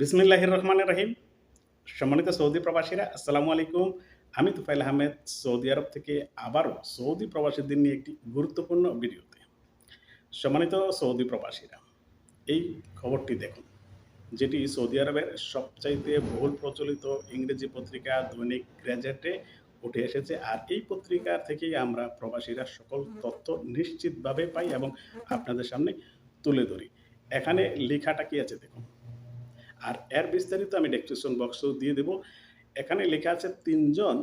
বিসমিল্লাহির রহমান রাহিম। সম্মানিত সৌদি প্রবাসীরা, আসসালামু আলাইকুম। আমি তুফাইল আহমেদ, সৌদি আরব থেকে আবারও সৌদি প্রবাসীদের নিয়ে একটি গুরুত্বপূর্ণ ভিডিওতে। সম্মানিত সৌদি প্রবাসীরা, এই খবরটি দেখুন, যেটি সৌদি আরবের সবচাইতে বহুল প্রচলিত ইংরেজি পত্রিকা দৈনিক গ্র্যাজেটে উঠে এসেছে। আর এই পত্রিকার থেকেই আমরা প্রবাসীরা সকল তথ্য নিশ্চিতভাবে পাই এবং আপনাদের সামনে তুলে ধরি। এখানে লেখাটা কি আছে দেখুন। আর এর বিস্তারিত আমি ডেসক্রিপশন বক্সেও দিয়ে দেব। এখানে লেখা আছে, তিনজন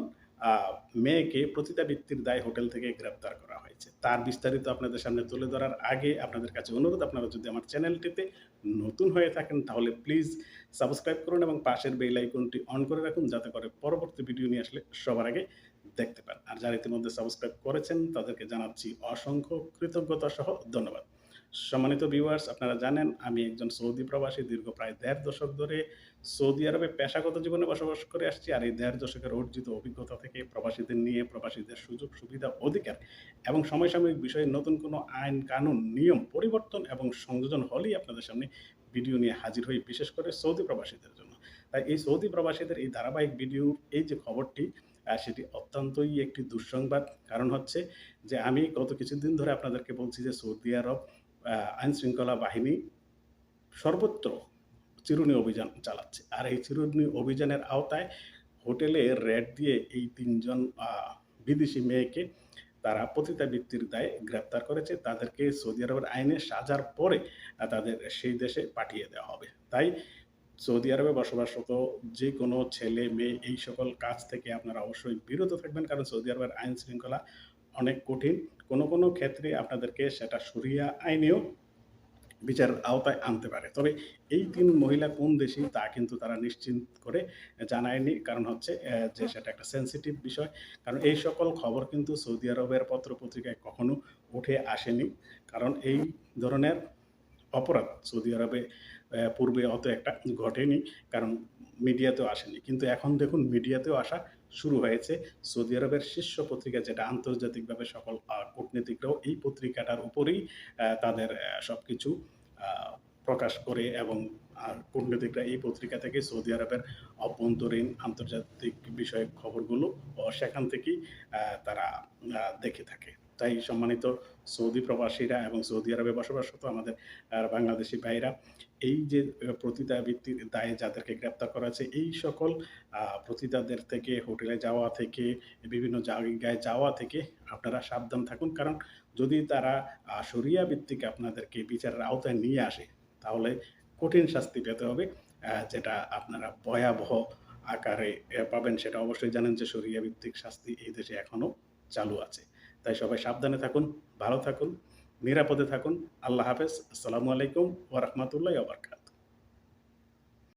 মেয়েকে প্রতিতাবৃত্তির দায় হোটেল থেকে গ্রেপ্তার করা হয়েছে। তার বিস্তারিত আপনাদের সামনে তুলে ধরার আগে আপনাদের কাছে অনুরোধ, আপনারা যদি আমার চ্যানেলটিতে নতুন হয়ে থাকেন, তাহলে প্লিজ সাবস্ক্রাইব করুন এবং পাশের বেল আইকনটি অন করে রাখুন, যাতে করে পরবর্তী ভিডিও নিয়ে আসলে সবার আগে দেখতে পান। আর যারা ইতিমধ্যে সাবস্ক্রাইব করেছেন, তাদেরকে জানাচ্ছি অসংখ্য কৃতজ্ঞতা সহ ধন্যবাদ। সম্মানিত ভিউয়ার্স আপনারা জানেন আমি একজন সৌদি প্রবাসী দীর্ঘ প্রায় দেড় দশক ধরে সৌদি আরবে পেশাগত জীবনে বসবাস করে আসছি আর এই দেড় দশকের অর্জিত অভিজ্ঞতা থেকে প্রবাসীদের নিয়ে, প্রবাসীদের সুযোগ, সুবিধা, অধিকার এবং সমসাময়িক বিষয়ে নতুন কোনো আইন, কানুন, নিয়ম, পরিবর্তন এবং সংযোজন হলেই আপনাদের সামনে ভিডিও নিয়ে হাজির হই, বিশেষ করে সৌদি প্রবাসীদের জন্য। তাই এই সৌদি প্রবাসীদের এই ধারাবাহিক ভিডিওর এই যে খবরটি সেটি অত্যন্তই একটি দুঃসংবাদ। কারণ হচ্ছে যে আমি গত কিছুদিন ধরে আপনাদেরকে বলছি যে সৌদি আরব আহ, আইন শৃঙ্খলা বাহিনী সর্বত্র চিরুনি অভিযান চালাচ্ছে। আর এই চিরুনি অভিযানের আওতায় হোটেলে রেড দিয়ে এই তিনজন বিদেশি মেয়েকে তারা পতিতাবৃত্তির দায়ে গ্রেপ্তার করেছে। তাদেরকে সৌদি আরবের আইনে সাজার পরে তাদের সেই দেশে পাঠিয়ে দেওয়া হবে। তাই সৌদি আরবে বসবাসরত যে কোনো ছেলে মেয়ে এই সকল কাজ থেকে আপনারা অবশ্যই বিরত থাকবেন কারণ সৌদি আরবের আইন শৃঙ্খলা অনেক কঠিন। কোনো কোনো ক্ষেত্রে আপনাদেরকে সেটা সরিয়া আইনেও বিচারের আওতায় আনতে পারে। তবে এই তিন মহিলা কোন দেশি তা কিন্তু তারা নিশ্চিত করে জানায়নি। কারণ হচ্ছে যে সেটা একটা সেন্সিটিভ বিষয়। কারণ এই সকল খবর কিন্তু সৌদি আরবের পত্রপত্রিকায় কখনো উঠে আসেনি। কারণ এই ধরনের অপরাধ সৌদি আরবে পূর্বে অত একটা ঘটেনি। কারণ মিডিয়াতেও আসেনি। কিন্তু এখন দেখুন, মিডিয়াতেও আসা শুরু হয়েছে। সৌদি আরবের শীর্ষ পত্রিকা যেটা আন্তর্জাতিকভাবে সকল কূটনীতিকরাও এই পত্রিকাটার উপরেই তাদের সব কিছু প্রকাশ করে এবং আর কূটনীতিকরা এই পত্রিকা থেকে সৌদি আরবের অভ্যন্তরীণ আন্তর্জাতিক বিষয়ক খবরগুলো সেখান থেকেই তারা দেখে থাকে। তাই সম্মানিত সৌদি প্রবাসীরা এবং সৌদি আরবে বসবাসরত আমাদের বাংলাদেশি ভাইরা, এই যে প্রতিদাবৃত্তির দায়ে যাদেরকে গ্রেপ্তার করা হয়েছে, এই সকল প্রতিদাদের থেকে, হোটেলে যাওয়া থেকে, বিভিন্ন জায়গায় যাওয়া থেকে আপনারা সাবধান থাকুন। কারণ যদি তারা শরিয়া ভিত্তিক আপনাদেরকে বিচারের আওতায় নিয়ে আসে, তাহলে কঠিন শাস্তি পেতে হবে যেটা আপনারা ভয়াবহ আকারে পাবেন। সেটা অবশ্যই জানেন যে শরিয়া ভিত্তিক শাস্তি এই দেশে এখনও চালু আছে। তাই সবাই সাবধানে থাকুন ভালো থাকুন নিরাপদে থাকুন। আল্লাহ হাফেজ। আসসালামু আলাইকুম ওরহমতুল্লাহ আবরকাত